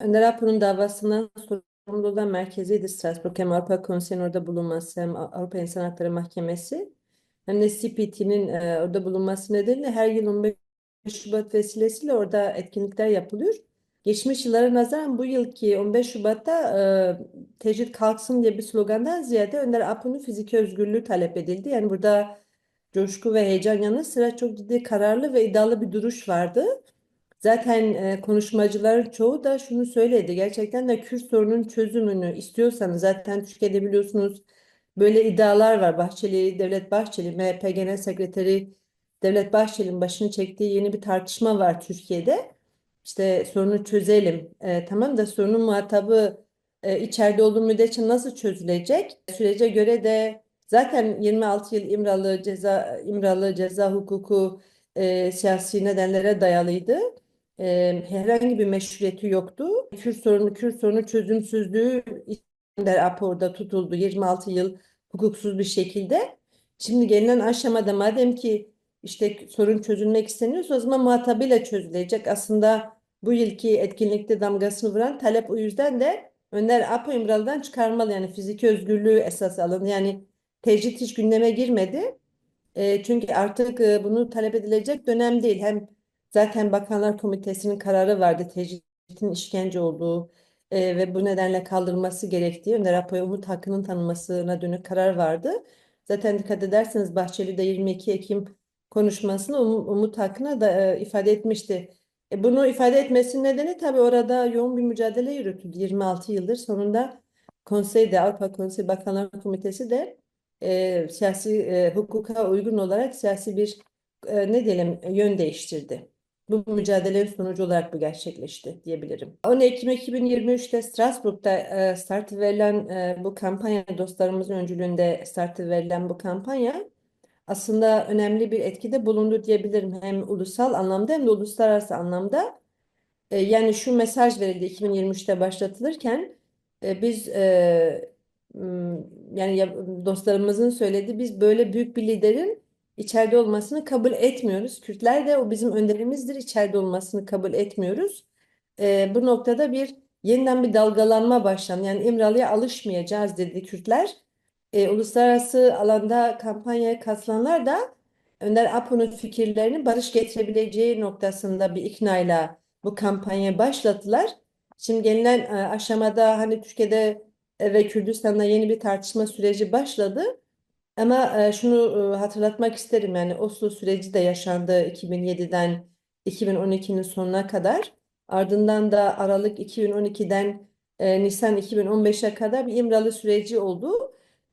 Önder Apo'nun davasından sorumlu olan merkeziydi Strasbourg. Hem Avrupa Konseyi'nin orada bulunması hem Avrupa İnsan Hakları Mahkemesi hem de CPT'nin e, orada bulunması nedeniyle her yıl 15 Şubat vesilesiyle orada etkinlikler yapılıyor. Geçmiş yıllara nazaran bu yılki 15 Şubat'ta e, tecrit kalksın diye bir slogandan ziyade Önder Apo'nun fiziki özgürlüğü talep edildi. Yani burada coşku ve heyecan yanı sıra çok ciddi kararlı ve iddialı bir duruş vardı. Zaten e, konuşmacıların çoğu da şunu söyledi. Gerçekten de Kürt sorunun çözümünü istiyorsanız zaten Türkiye'de biliyorsunuz böyle iddialar var. Bahçeli, Devlet Bahçeli, MHP Genel Sekreteri Devlet Bahçeli'nin başını çektiği yeni bir tartışma var Türkiye'de. İşte sorunu çözelim. E, tamam da sorunun muhatabı e, içeride olduğu müddetçe nasıl çözülecek? Sürece göre de zaten 26 yıl İmralı ceza İmralı ceza hukuku e, siyasi nedenlere dayalıydı e, herhangi bir meşruiyeti yoktu. Kürt sorunu, Kürt sorunu çözümsüzlüğü der raporda tutuldu 26 yıl hukuksuz bir şekilde. Şimdi gelinen aşamada madem ki işte sorun çözülmek isteniyorsa o zaman muhatabıyla çözülecek. Aslında bu yılki etkinlikte damgasını vuran talep o yüzden de Önder Apo İmralı'dan çıkarmalı. Yani fiziki özgürlüğü esas alın. Yani tecrit hiç gündeme girmedi. E, çünkü artık e, bunu talep edilecek dönem değil. Hem Zaten Bakanlar Komitesi'nin kararı vardı tecritin işkence olduğu e, ve bu nedenle kaldırılması gerektiği Önder Apo'ya umut hakkının tanınmasına dönük karar vardı. Zaten dikkat ederseniz Bahçeli de 22 Ekim konuşmasında um, umut hakkına da e, ifade etmişti. E, bunu ifade etmesinin nedeni tabii orada yoğun bir mücadele yürütüldü 26 yıldır. Sonunda Konseyde Avrupa Konseyi Bakanlar Komitesi de e, siyasi e, hukuka uygun olarak siyasi bir e, ne diyelim yön değiştirdi. Bu mücadelenin sonucu olarak bu gerçekleşti diyebilirim. 10 Ekim 2023'te Strasbourg'da e, start verilen e, bu kampanya dostlarımızın öncülüğünde start verilen bu kampanya aslında önemli bir etkide bulundu diyebilirim. Hem ulusal anlamda hem de uluslararası anlamda. E, yani şu mesaj verildi 2023'te başlatılırken biz yani dostlarımızın söylediği biz böyle büyük bir liderin içeride olmasını kabul etmiyoruz. Kürtler de o bizim önderimizdir. İçeride olmasını kabul etmiyoruz. E, bu noktada bir yeniden bir dalgalanma başlandı. Yani İmralı'ya alışmayacağız dedi Kürtler. E, uluslararası alanda kampanyaya katılanlar da Önder Apo'nun fikirlerini barış getirebileceği noktasında bir iknayla bu kampanyayı başlattılar. Şimdi gelinen e, aşamada hani Türkiye'de ve Kürdistan'da yeni bir tartışma süreci başladı. Ama e, şunu e, hatırlatmak isterim yani Oslo süreci de yaşandı 2007'den 2012'nin sonuna kadar. Ardından da Aralık 2012'den e, Nisan 2015'e kadar bir İmralı süreci oldu.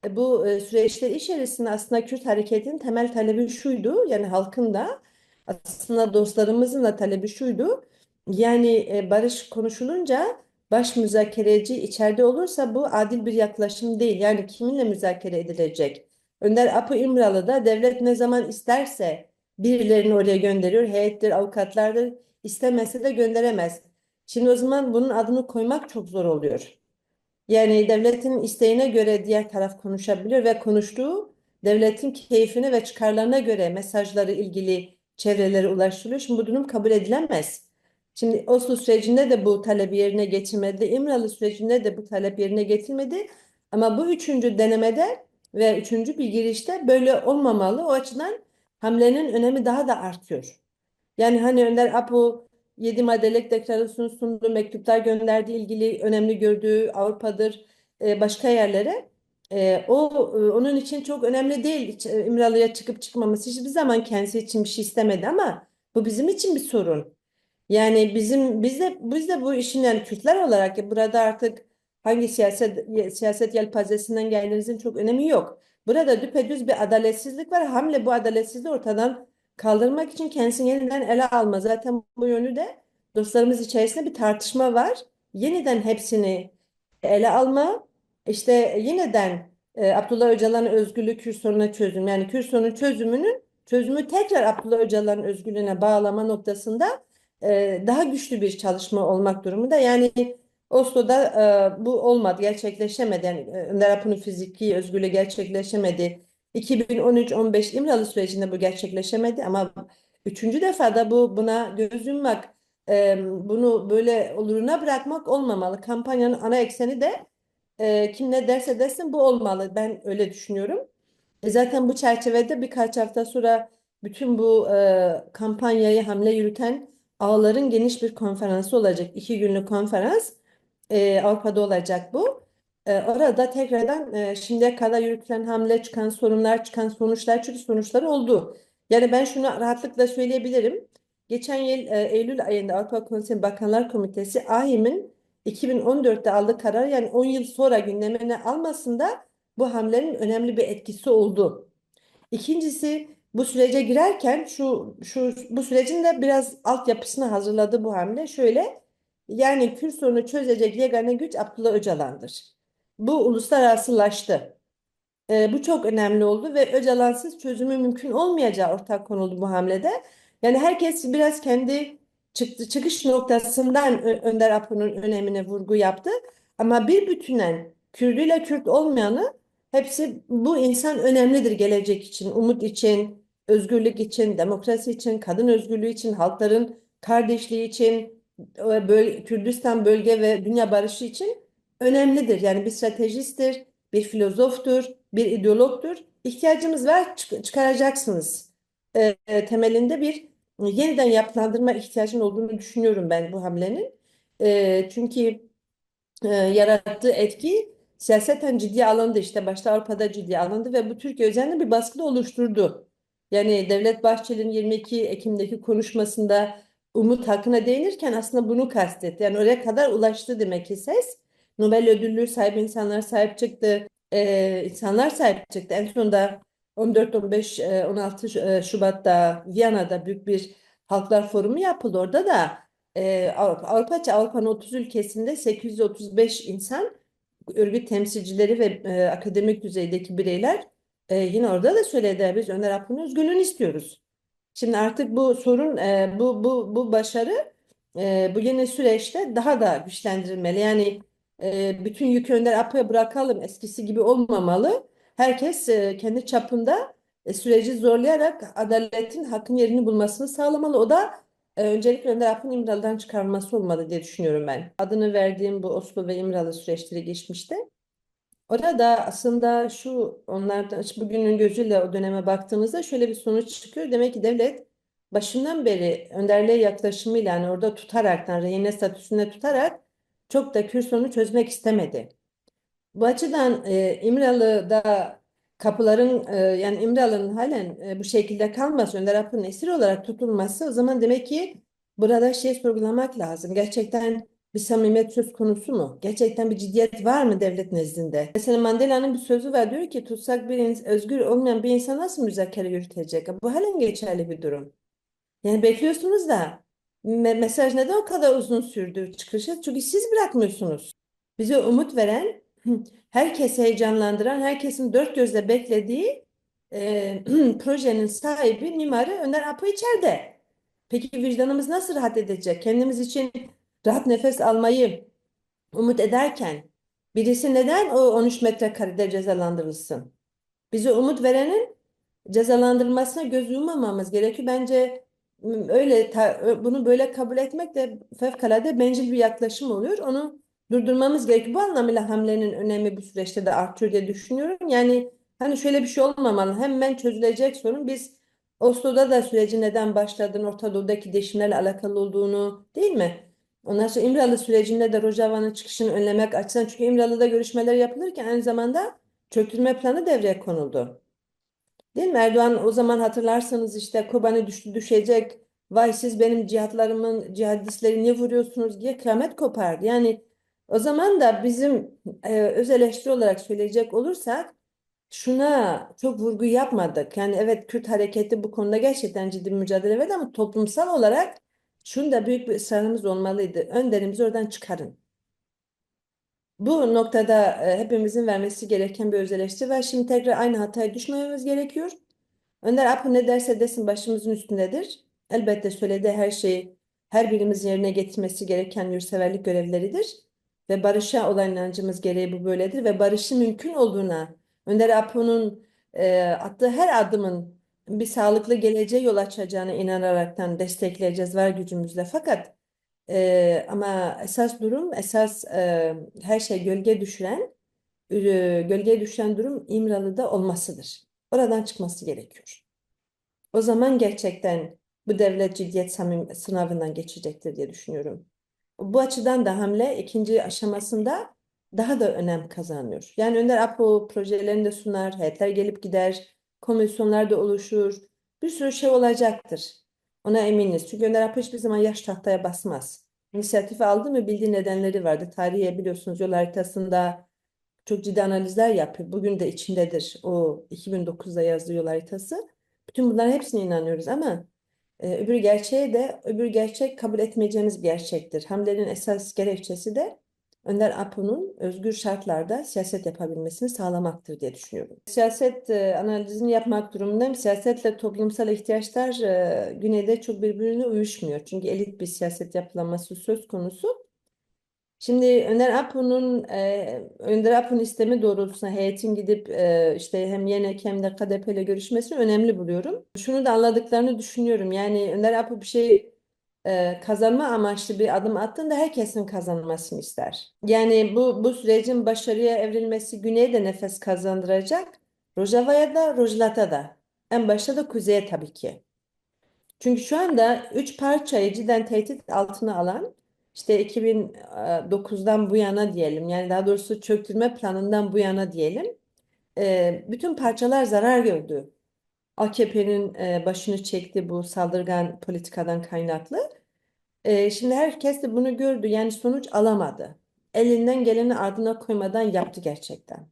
Bu süreçler içerisinde aslında Kürt hareketinin temel talebi şuydu. Yani halkın da aslında dostlarımızın da talebi şuydu. Yani barış konuşulunca baş müzakereci içeride olursa bu adil bir yaklaşım değil. Yani kiminle müzakere edilecek? Önder Apo İmralı da devlet ne zaman isterse birilerini oraya gönderiyor. Heyettir, avukatlardır. istemese de gönderemez. Şimdi o zaman bunun adını koymak çok zor oluyor. Yani devletin isteğine göre diğer taraf konuşabilir ve konuştuğu devletin keyfine ve çıkarlarına göre mesajları ilgili çevrelere ulaştırılıyor. Şimdi bu durum kabul edilemez. Şimdi Oslo sürecinde de bu talebi yerine getirmedi. İmralı sürecinde de bu talep yerine getirmedi. Ama bu üçüncü denemede ve üçüncü bir girişte böyle olmamalı. O açıdan hamlenin önemi daha da artıyor. Yani hani Önder Apo 7 maddelik deklarasyonu sundu, mektuplar gönderdi ilgili önemli gördüğü Avrupa'dır, e, başka yerlere. E, o e, onun için çok önemli değil. İmralı'ya çıkıp çıkmaması hiçbir zaman kendisi için bir şey istemedi ama bu bizim için bir sorun. Yani bizim biz de biz de bu işin yani Kürtler olarak burada artık hangi siyaset siyaset yelpazesinden geldiğinizin çok önemi yok. Burada düpedüz bir adaletsizlik var. Hamle bu adaletsizliği ortadan kaldırmak için kendisini yeniden ele alma. Zaten bu yönü de dostlarımız içerisinde bir tartışma var. Yeniden hepsini ele alma. İşte yeniden e, Abdullah Öcalan'ın özgürlüğü Kürt sorununa çözüm. Yani Kürt sorunu çözümünün çözümü tekrar Abdullah Öcalan'ın özgürlüğüne bağlama noktasında e, daha güçlü bir çalışma olmak durumunda. Yani Oslo'da e, bu olmadı, e, Önder Apo'nun fiziki özgürlüğü gerçekleşemedi. 2013-15 İmralı sürecinde bu gerçekleşemedi ama üçüncü defada bu buna göz yummak e, bunu böyle oluruna bırakmak olmamalı. Kampanyanın ana ekseni de e, kim ne derse desin bu olmalı. Ben öyle düşünüyorum. E, zaten bu çerçevede birkaç hafta sonra bütün bu e, kampanyayı hamle yürüten ağların geniş bir konferansı olacak. İki günlük konferans e, Avrupa'da olacak bu. E, orada tekrardan e, şimdiye kadar yürütülen hamle çıkan sorunlar, çıkan sonuçlar, çünkü sonuçlar oldu. Yani ben şunu rahatlıkla söyleyebilirim. Geçen yıl e, Eylül ayında Avrupa Konseyi Bakanlar Komitesi AİHM'in 2014'te aldığı karar yani 10 yıl sonra gündemine almasında bu hamlenin önemli bir etkisi oldu. İkincisi bu sürece girerken şu şu bu sürecin de biraz altyapısını hazırladı bu hamle. Şöyle yani Kürt sorunu çözecek yegane güç Abdullah Öcalan'dır. Bu uluslararasılaştı. E, bu çok önemli oldu ve Öcalan'sız çözümü mümkün olmayacağı ortak konuldu bu hamlede. Yani herkes biraz kendi çıktı çıkış noktasından Önder Apo'nun önemine vurgu yaptı. Ama bir bütünen Kürdüyle Kürt olmayanı hepsi bu insan önemlidir gelecek için, umut için, özgürlük için, demokrasi için, kadın özgürlüğü için, halkların kardeşliği için, böl Kürdistan bölge ve dünya barışı için önemlidir. Yani bir stratejisttir, bir filozoftur, bir ideologtur. İhtiyacımız var, çık- çıkaracaksınız. E, e, temelinde bir yeniden yapılandırma ihtiyacının olduğunu düşünüyorum ben bu hamlenin. E, çünkü e, yarattığı etki siyaseten ciddiye alındı işte başta Avrupa'da ciddiye alındı ve bu Türkiye üzerinde bir baskı da oluşturdu. Yani Devlet Bahçeli'nin 22 Ekim'deki konuşmasında umut hakkına değinirken aslında bunu kastetti. Yani oraya kadar ulaştı demek ki ses. Nobel ödüllü sahibi insanlar sahip çıktı. E, insanlar sahip çıktı. En sonunda 14, 15, e, 16 Ş- e, Şubat'ta Viyana'da büyük bir Halklar Forumu yapıldı. Orada da e, Avrupa, Avrupa, Avrupa'nın 30 ülkesinde 835 insan, örgüt temsilcileri ve e, akademik düzeydeki bireyler e, yine orada da söylediler biz Önder Akbu'nun özgürlüğünü istiyoruz. Şimdi artık bu sorun, e, bu bu bu başarı e, bu yeni süreçte daha da güçlendirilmeli. Yani e, bütün yükü Önder Apo'ya bırakalım, eskisi gibi olmamalı. Herkes e, kendi çapında e, süreci zorlayarak adaletin hakkın yerini bulmasını sağlamalı. O da e, öncelikle Önder Apo'nun İmralı'dan çıkarılması olmalı diye düşünüyorum ben. Adını verdiğim bu Oslo ve İmralı süreçleri geçmişte. Orada aslında şu onlardan bugünün gözüyle o döneme baktığımızda şöyle bir sonuç çıkıyor. Demek ki devlet başından beri önderliğe yaklaşımıyla yani orada tutaraktan rehine statüsünde tutarak çok da Kürt sorunu çözmek istemedi. Bu açıdan e, İmralı'da kapıların e, yani İmralı'nın halen e, bu şekilde kalması, Önder Apı'nın esir olarak tutulması o zaman demek ki burada şey sorgulamak lazım. Gerçekten bir samimiyet söz konusu mu? Gerçekten bir ciddiyet var mı devlet nezdinde? Mesela Mandela'nın bir sözü var diyor ki tutsak bir özgür olmayan bir insan nasıl müzakere yürütecek? Bu halen geçerli bir durum. Yani bekliyorsunuz da me- mesaj neden o kadar uzun sürdü çıkışı? Çünkü siz bırakmıyorsunuz. Bize umut veren, herkesi heyecanlandıran, herkesin dört gözle beklediği e, projenin sahibi, mimarı Önder Apo içeride. Peki vicdanımız nasıl rahat edecek? Kendimiz için rahat nefes almayı umut ederken birisi neden o 13 metrekarede cezalandırılsın? Bize umut verenin cezalandırılmasına göz yumamamız gerekiyor. Bence öyle bunu böyle kabul etmek de fevkalade bencil bir yaklaşım oluyor. Onu durdurmamız gerekiyor. Bu anlamıyla hamlenin önemi bu süreçte de artıyor diye düşünüyorum. Yani hani şöyle bir şey olmamalı. Hemen çözülecek sorun. Biz Oslo'da da sürecin neden başladığını, Orta Doğu'daki değişimlerle alakalı olduğunu değil mi? Ondan sonra İmralı sürecinde de Rojava'nın çıkışını önlemek açısından çünkü İmralı'da görüşmeler yapılırken aynı zamanda çöktürme planı devreye konuldu. Değil mi? Erdoğan o zaman hatırlarsanız işte Kobani düştü düşecek. Vay siz benim cihatlarımın cihadistleri niye vuruyorsunuz diye kıyamet kopardı. Yani o zaman da bizim e, öz eleştiri olarak söyleyecek olursak şuna çok vurgu yapmadık. Yani evet Kürt hareketi bu konuda gerçekten ciddi mücadele verdi ama toplumsal olarak şunda büyük bir ısrarımız olmalıydı. Önderimizi oradan çıkarın. Bu noktada e, hepimizin vermesi gereken bir öz var. Şimdi tekrar aynı hataya düşmememiz gerekiyor. Önder Apo ne derse desin başımızın üstündedir. Elbette söylediği her şeyi her birimiz yerine getirmesi gereken yurtseverlik görevleridir. Ve barışa olan inancımız gereği bu böyledir. Ve barışın mümkün olduğuna Önder Apo'nun e, attığı her adımın bir sağlıklı geleceğe yol açacağına inanaraktan destekleyeceğiz var gücümüzle. Fakat E, ama esas durum, esas e, her şey gölge düşüren, e, gölgeye düşen durum İmralı'da olmasıdır. Oradan çıkması gerekiyor. O zaman gerçekten bu devlet ciddiyet samim sınavından geçecektir diye düşünüyorum. Bu açıdan da hamle ikinci aşamasında daha da önem kazanıyor. Yani Önder Apo projelerini de sunar, heyetler gelip gider, komisyonlar da oluşur. Bir sürü şey olacaktır. Ona eminiz. Çünkü Önder Apo hiçbir zaman yaş tahtaya basmaz. İnisiyatif aldı mı bildiği nedenleri vardı. Tarihe biliyorsunuz yol haritasında çok ciddi analizler yapıyor. Bugün de içindedir o 2009'da yazdığı yol haritası. Bütün bunların hepsine inanıyoruz ama e, öbür gerçeğe de öbür gerçek kabul etmeyeceğimiz bir gerçektir. Hamlenin esas gerekçesi de Önder Apo'nun özgür şartlarda siyaset yapabilmesini sağlamaktır diye düşünüyorum. Siyaset e, analizini yapmak durumundayım. Siyasetle toplumsal ihtiyaçlar e, güneyde çok birbirine uyuşmuyor. Çünkü elit bir siyaset yapılanması söz konusu. Şimdi Önder Apo'nun e, Önder Apo'nun istemi doğrultusunda heyetin gidip e, işte hem YNK hem de KDP ile görüşmesini önemli buluyorum. Şunu da anladıklarını düşünüyorum. Yani Önder Apo bir şey e, kazanma amaçlı bir adım attığında herkesin kazanmasını ister. Yani bu bu sürecin başarıya evrilmesi Güney'e de nefes kazandıracak. Rojava'ya da Rojlat'a da. En başta da Kuzey'e tabii ki. Çünkü şu anda üç parçayı cidden tehdit altına alan işte 2009'dan bu yana diyelim yani daha doğrusu çöktürme planından bu yana diyelim e, bütün parçalar zarar gördü. AKP'nin e, başını çekti bu saldırgan politikadan kaynaklı. E, şimdi herkes de bunu gördü yani sonuç alamadı. Elinden geleni ardına koymadan yaptı gerçekten.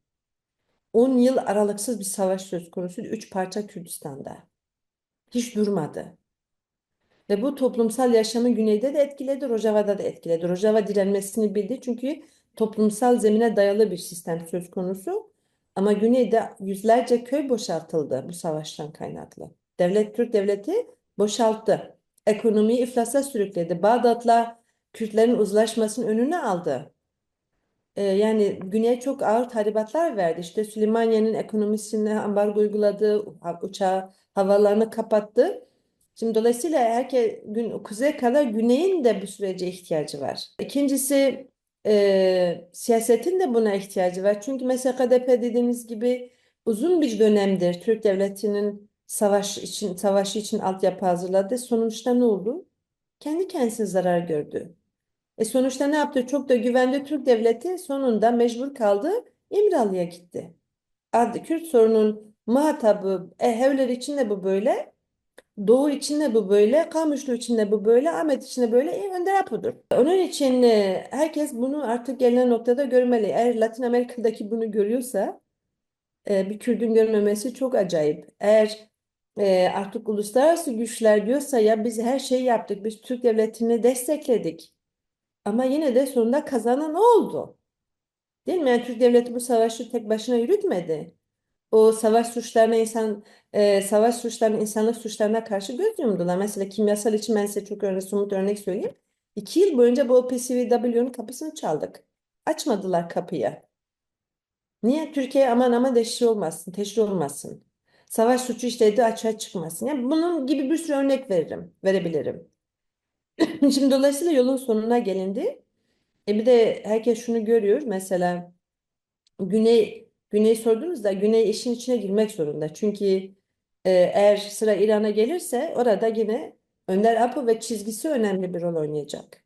10 yıl aralıksız bir savaş söz konusu üç parça Kürdistan'da. Hiç durmadı. Ve bu toplumsal yaşamı güneyde de etkiledi, Rojava'da da etkiledi. Rojava direnmesini bildi çünkü toplumsal zemine dayalı bir sistem söz konusu. Ama güneyde yüzlerce köy boşaltıldı bu savaştan kaynaklı. Devlet, Türk devleti boşalttı. Ekonomiyi iflasa sürükledi. Bağdat'la Kürtlerin uzlaşmasının önüne aldı. Ee, yani Güney'e çok ağır tahribatlar verdi. İşte Süleymaniye'nin ekonomisine ambargo uyguladı, uçağı havalarını kapattı. Şimdi dolayısıyla herkes gün kuzeye kadar güneyin de bu sürece ihtiyacı var. İkincisi e, siyasetin de buna ihtiyacı var. Çünkü mesela KDP dediğimiz gibi uzun bir dönemdir Türk devletinin savaş için savaşı için altyapı hazırladı. Sonuçta ne oldu? Kendi kendisine zarar gördü. E sonuçta ne yaptı? Çok da güvende Türk devleti sonunda mecbur kaldı. İmralı'ya gitti. Adı Kürt sorunun muhatabı Ehevler için de bu böyle. Doğu için de bu böyle, Kamışlı için de bu böyle, Ahmet için de böyle, e, Önder Apo'dur. Onun için e, herkes bunu artık gelinen noktada görmeli. Eğer Latin Amerika'daki bunu görüyorsa e, bir Kürt'ün görmemesi çok acayip. Eğer e, artık uluslararası güçler diyorsa ya biz her şeyi yaptık, biz Türk devletini destekledik. Ama yine de sonunda kazanan oldu. Değil mi? Yani Türk devleti bu savaşı tek başına yürütmedi o savaş suçlarına insan e, savaş suçlarına insanlık suçlarına karşı göz yumdular. Mesela kimyasal için ben size çok örnek, somut örnek söyleyeyim. İki yıl boyunca bu OPCVW'nun kapısını çaldık. Açmadılar kapıyı. Niye? Türkiye aman aman teşhir olmasın, teşhir olmasın. Savaş suçu işledi açığa çıkmasın. Yani bunun gibi bir sürü örnek veririm, verebilirim. Şimdi dolayısıyla yolun sonuna gelindi. E bir de herkes şunu görüyor. Mesela Güney Güney sordunuz da Güney işin içine girmek zorunda. Çünkü e, eğer sıra İran'a gelirse orada yine Önder Apo ve çizgisi önemli bir rol oynayacak.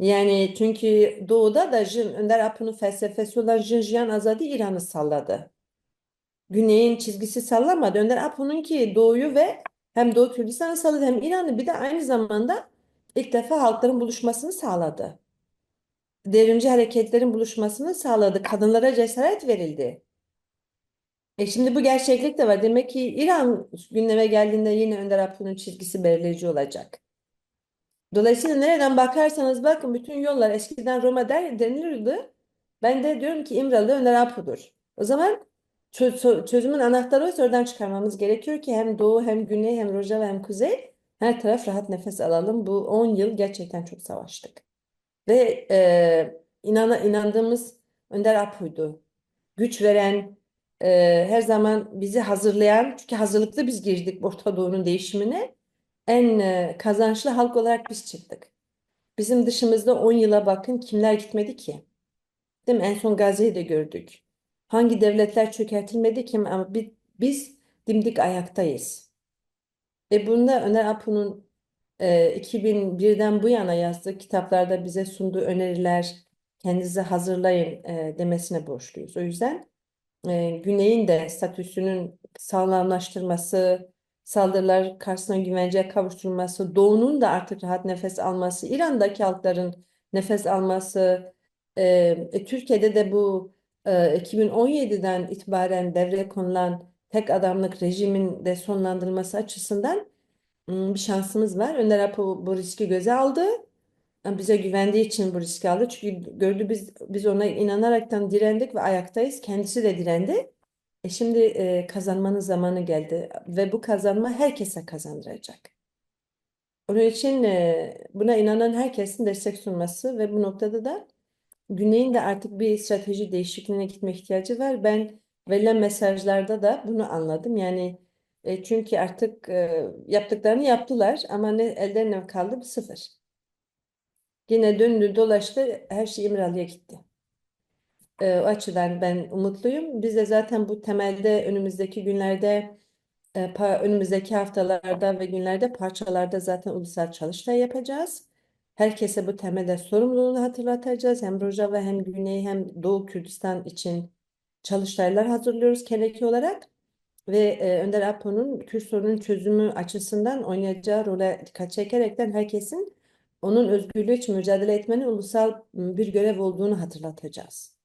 Yani çünkü doğuda da Jin, Önder Apo'nun felsefesi olan Jinjiyan Azadi İran'ı salladı. Güney'in çizgisi sallamadı. Önder Apo'nun ki doğuyu ve hem Doğu Kürdistan'ı salladı hem İran'ı bir de aynı zamanda ilk defa halkların buluşmasını sağladı devrimci hareketlerin buluşmasını sağladı. Kadınlara cesaret verildi. E şimdi bu gerçeklik de var. Demek ki İran gündeme geldiğinde yine Önder Abdül'ün çizgisi belirleyici olacak. Dolayısıyla nereden bakarsanız bakın bütün yollar eskiden Roma der, denilirdi. Ben de diyorum ki İmralı Önder Apo'dur. O zaman çözümün anahtarı oysa oradan çıkarmamız gerekiyor ki hem doğu hem güney hem Rojava hem kuzey her taraf rahat nefes alalım. Bu 10 yıl gerçekten çok savaştık. Ve e, inana, inandığımız Önder Apo'ydu. Güç veren, e, her zaman bizi hazırlayan, çünkü hazırlıklı biz girdik Orta Doğu'nun değişimine. En e, kazançlı halk olarak biz çıktık. Bizim dışımızda 10 yıla bakın kimler gitmedi ki? Değil mi? En son Gazze'yi de gördük. Hangi devletler çökertilmedi ki ama bi- biz dimdik ayaktayız. E bunda Öner Apo'nun e, 2001'den bu yana yazdığı kitaplarda bize sunduğu öneriler kendinize hazırlayın e, demesine borçluyuz. O yüzden e, Güney'in de statüsünün sağlamlaştırması, saldırılar karşısında güvenceye kavuşturulması, Doğu'nun da artık rahat nefes alması, İran'daki halkların nefes alması, e, e, Türkiye'de de bu 2017'den itibaren devreye konulan tek adamlık rejimin de sonlandırılması açısından m, bir şansımız var. Önder Apo bu riski göze aldı. Bize güvendiği için bu riski aldı. Çünkü gördü biz biz ona inanaraktan direndik ve ayaktayız. Kendisi de direndi. E şimdi e, kazanmanın zamanı geldi ve bu kazanma herkese kazandıracak. Onun için e, buna inanan herkesin destek sunması ve bu noktada da Güney'in de artık bir strateji değişikliğine gitme ihtiyacı var. Ben verilen mesajlarda da bunu anladım. Yani e, çünkü artık e, yaptıklarını yaptılar ama ne ellerine ne kaldı? Sıfır. Yine döndü dolaştı her şey İmralı'ya gitti. E, o açıdan ben umutluyum. Biz de zaten bu temelde önümüzdeki günlerde, e, önümüzdeki haftalarda ve günlerde parçalarda zaten ulusal çalıştay yapacağız. Herkese bu temelde sorumluluğunu hatırlatacağız. Hem Rojava hem Güney hem Doğu Kürdistan için çalıştaylar hazırlıyoruz Keneki olarak. Ve e, Önder Apo'nun Kürt sorunun çözümü açısından oynayacağı role dikkat çekerekten herkesin onun özgürlüğü için mücadele etmenin ulusal m, bir görev olduğunu hatırlatacağız.